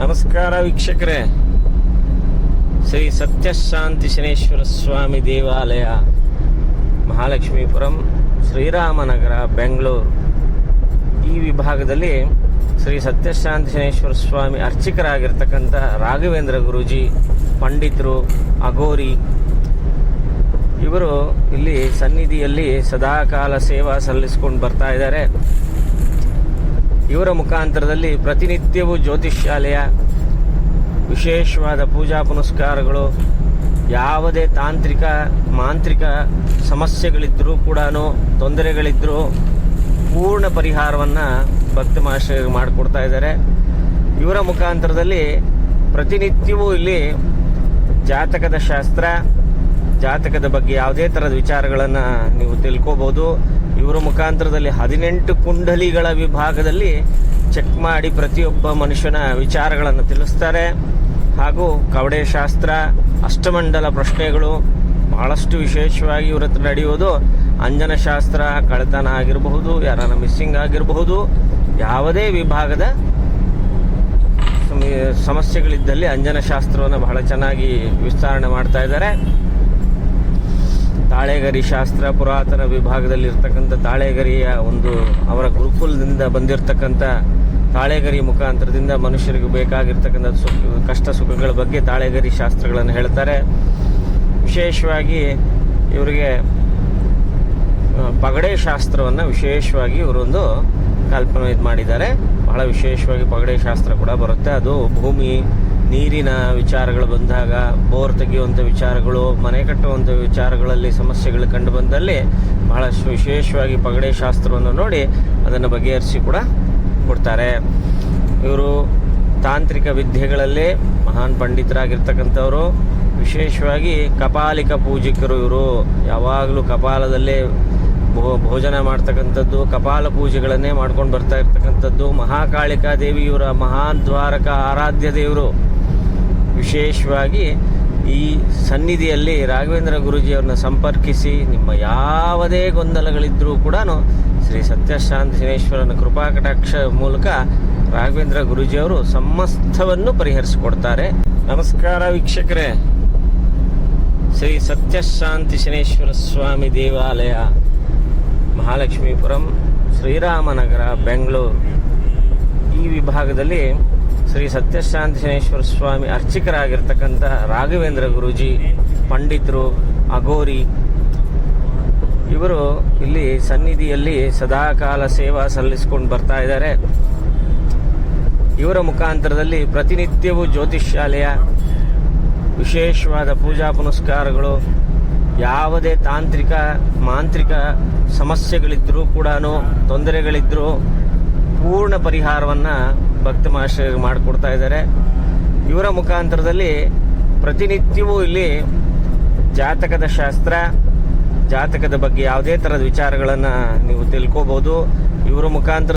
ನಮಸ್ಕಾರ ವೀಕ್ಷಕರೇ. ಶ್ರೀ ಸತ್ಯಶಾಂತಿ ಶನೇಶ್ವರ ಸ್ವಾಮಿ ದೇವಾಲಯ, ಮಹಾಲಕ್ಷ್ಮೀಪುರಂ, ಶ್ರೀರಾಮನಗರ, ಬೆಂಗಳೂರು. ಈ ವಿಭಾಗದಲ್ಲಿ ಶ್ರೀ ಸತ್ಯಶಾಂತಿ ಶನೇಶ್ವರ ಸ್ವಾಮಿ ಅರ್ಚಕರಾಗಿರ್ತಕ್ಕಂಥ ರಾಘವೇಂದ್ರ ಗುರೂಜಿ, ಪಂಡಿತರು ಅಗೋರಿ ಇವರು ಇಲ್ಲಿ ಸನ್ನಿಧಿಯಲ್ಲಿ ಸದಾಕಾಲ ಸೇವಾ ಸಲ್ಲಿಸ್ಕೊಂಡು ಬರ್ತಾ ಇದ್ದಾರೆ. ಇವರ ಮುಖಾಂತರದಲ್ಲಿ ಪ್ರತಿನಿತ್ಯವೂ ಜ್ಯೋತಿಷ್ಯಾಲಯ ವಿಶೇಷವಾದ ಪೂಜಾ ಪುನಸ್ಕಾರಗಳು, ಯಾವುದೇ ತಾಂತ್ರಿಕ, ಮಾಂತ್ರಿಕ ಸಮಸ್ಯೆಗಳಿದ್ದರೂ ಕೂಡ ತೊಂದರೆಗಳಿದ್ದರೂ ಪೂರ್ಣ ಪರಿಹಾರವನ್ನು ಭಕ್ತ ಮಹಾಶಯರಿಗೆ ಮಾಡಿಕೊಡ್ತಾ ಇದ್ದಾರೆ. ಇವರ ಮುಖಾಂತರದಲ್ಲಿ ಪ್ರತಿನಿತ್ಯವೂ ಇಲ್ಲಿ ಜಾತಕದ ಶಾಸ್ತ್ರ ಜಾತಕದ ಬಗ್ಗೆ ಯಾವುದೇ ಥರದ ವಿಚಾರಗಳನ್ನು ನೀವು ತಿಳ್ಕೋಬಹುದು ಇವರ ಮುಖಾಂತರದಲ್ಲಿ ಹದಿನೆಂಟು ಕುಂಡಲಿಗಳ ವಿಭಾಗದಲ್ಲಿ ಚೆಕ್ ಮಾಡಿ ಪ್ರತಿಯೊಬ್ಬ ಮನುಷ್ಯನ ವಿಚಾರಗಳನ್ನು ತಿಳಿಸ್ತಾರೆ. ಹಾಗೂ ಕವಡೆ ಶಾಸ್ತ್ರ ಅಷ್ಟಮಂಡಲ ಪ್ರಶ್ನೆಗಳು ಬಹಳಷ್ಟು ವಿಶೇಷವಾಗಿ ಇವ್ರ ಹತ್ರ ನಡೆಯುವುದು ಅಂಜನ ಶಾಸ್ತ್ರ ಕಳ್ಳತನ ಆಗಿರಬಹುದು, ಯಾರನ್ನ ಮಿಸ್ಸಿಂಗ್ ಆಗಿರಬಹುದು, ಯಾವುದೇ ವಿಭಾಗದ ಸಮ- ಸಮಸ್ಯೆಗಳಿದ್ದಲ್ಲಿ ಅಂಜನ ಶಾಸ್ತ್ರವನ್ನು ಬಹಳ ಚೆನ್ನಾಗಿ ವಿಸ್ತರಣೆ ಮಾಡ್ತಾ ಇದ್ದಾರೆ. ತಾಳೆಗರಿ ಶಾಸ್ತ್ರ ಪುರಾತನ ವಿಭಾಗದಲ್ಲಿ ಇರ್ತಕ್ಕಂಥ ತಾಳೆಗರಿಯ ಒಂದು ಅವರ ಗುರುಕುಲದಿಂದ ಬಂದಿರತಕ್ಕಂಥ ತಾಳೆಗರಿ ಮುಖಾಂತರದಿಂದ ಮನುಷ್ಯರಿಗೆ ಬೇಕಾಗಿರ್ತಕ್ಕಂಥ ಸುಖ, ಕಷ್ಟ ಸುಖಗಳ ಬಗ್ಗೆ ತಾಳೆಗರಿ ಶಾಸ್ತ್ರಗಳನ್ನು ಹೇಳ್ತಾರೆ. ವಿಶೇಷವಾಗಿ ಇವರಿಗೆ ಪಗಡೆ ಶಾಸ್ತ್ರವನ್ನು ವಿಶೇಷವಾಗಿ ಇವರೊಂದು ಕಲ್ಪನೆ ಇದು ಮಾಡಿದ್ದಾರೆ. ಬಹಳ ವಿಶೇಷವಾಗಿ ಪಗಡೆ ಶಾಸ್ತ್ರ ಕೂಡ ಬರುತ್ತೆ. ಅದು ಭೂಮಿ ನೀರಿನ ವಿಚಾರಗಳು ಬಂದಾಗ, ಬೋರ್ ತೆಗೆಯುವಂಥ ವಿಚಾರಗಳು, ಮನೆ ಕಟ್ಟುವಂಥ ವಿಚಾರಗಳಲ್ಲಿ ಸಮಸ್ಯೆಗಳು ಕಂಡು ಬಂದಲ್ಲಿ ಬಹಳಷ್ಟು ವಿಶೇಷವಾಗಿ ಪಗಡೆ ಶಾಸ್ತ್ರವನ್ನು ನೋಡಿ ಅದನ್ನು ಬಗೆಹರಿಸಿ ಕೂಡ ಕೊಡ್ತಾರೆ. ಇವರು ತಾಂತ್ರಿಕ ವಿದ್ಯೆಗಳಲ್ಲಿ ಮಹಾನ್ ಪಂಡಿತರಾಗಿರ್ತಕ್ಕಂಥವರು. ವಿಶೇಷವಾಗಿ ಕಪಾಲಿಕ ಪೂಜಕರು ಇವರು. ಯಾವಾಗಲೂ ಕಪಾಲದಲ್ಲೇ ಭೋ- ಭೋಜನ ಮಾಡ್ತಕ್ಕಂಥದ್ದು, ಕಪಾಲ ಪೂಜೆಗಳನ್ನೇ ಮಾಡ್ಕೊಂಡು ಬರ್ತಾ ಇರ್ತಕ್ಕಂಥದ್ದು. ಮಹಾಕಾಳಿಕಾ ದೇವಿಯವರ, ಮಹಾದ್ವಾರಕ ಆರಾಧ್ಯ ದೇವರು. ವಿಶೇಷವಾಗಿ ಈ ಸನ್ನಿಧಿಯಲ್ಲಿ ರಾಘವೇಂದ್ರ ಗುರೂಜಿಯವ್ರನ್ನ ಸಂಪರ್ಕಿಸಿ ನಿಮ್ಮ ಯಾವುದೇ ಗೊಂದಲಗಳಿದ್ದರೂ ಕೂಡ ಶ್ರೀ ಸತ್ಯಶಾಂತಿ ಶನೇಶ್ವರನ ಕೃಪಾ ಕಟಾಕ್ಷ ಮೂಲಕ ರಾಘವೇಂದ್ರ ಗುರುಜಿಯವರು ಸಮಸ್ತವನ್ನು ಪರಿಹರಿಸಿಕೊಡ್ತಾರೆ. ನಮಸ್ಕಾರ ವೀಕ್ಷಕರೇ. ಶ್ರೀ ಸತ್ಯಶಾಂತಿ ಶನೇಶ್ವರ ಸ್ವಾಮಿ ದೇವಾಲಯ, ಮಹಾಲಕ್ಷ್ಮೀಪುರಂ, ಶ್ರೀರಾಮನಗರ, ಬೆಂಗಳೂರು. ಈ ವಿಭಾಗದಲ್ಲಿ ಶ್ರೀ ಸತ್ಯಶಾಂತಿ ಶನೇಶ್ವರ ಸ್ವಾಮಿ ಅರ್ಚಕರಾಗಿರ್ತಕ್ಕಂಥ ರಾಘವೇಂದ್ರ ಗುರೂಜಿ, ಪಂಡಿತರು ಅಗೋರಿ ಇವರು ಇಲ್ಲಿ ಸನ್ನಿಧಿಯಲ್ಲಿ ಸದಾಕಾಲ ಸೇವಾ ಸಲ್ಲಿಸ್ಕೊಂಡು ಬರ್ತಾ ಇದ್ದಾರೆ. ಇವರ ಮುಖಾಂತರದಲ್ಲಿ ಪ್ರತಿನಿತ್ಯವೂ ಜ್ಯೋತಿಷ್ಯಾಲಯ ವಿಶೇಷವಾದ ಪೂಜಾ ಪುನಸ್ಕಾರಗಳು, ಯಾವುದೇ ತಾಂತ್ರಿಕ, ಮಾಂತ್ರಿಕ ಸಮಸ್ಯೆಗಳಿದ್ದರೂ ಕೂಡ ತೊಂದರೆಗಳಿದ್ದರೂ ಪೂರ್ಣ ಪರಿಹಾರವನ್ನು ಭಕ್ತ ಮಹಾಶಯರಿಗೆ ಮಾಡಿಕೊಡ್ತಾ ಇದ್ದಾರೆ. ಇವರ ಮುಖಾಂತರದಲ್ಲಿ ಪ್ರತಿನಿತ್ಯವೂ ಇಲ್ಲಿ ಜಾತಕದ ಶಾಸ್ತ್ರ, ಜಾತಕದ ಬಗ್ಗೆ ಯಾವುದೇ ಥರದ ವಿಚಾರಗಳನ್ನು ನೀವು ತಿಳ್ಕೋಬಹುದು ಇವರ ಮುಖಾಂತರ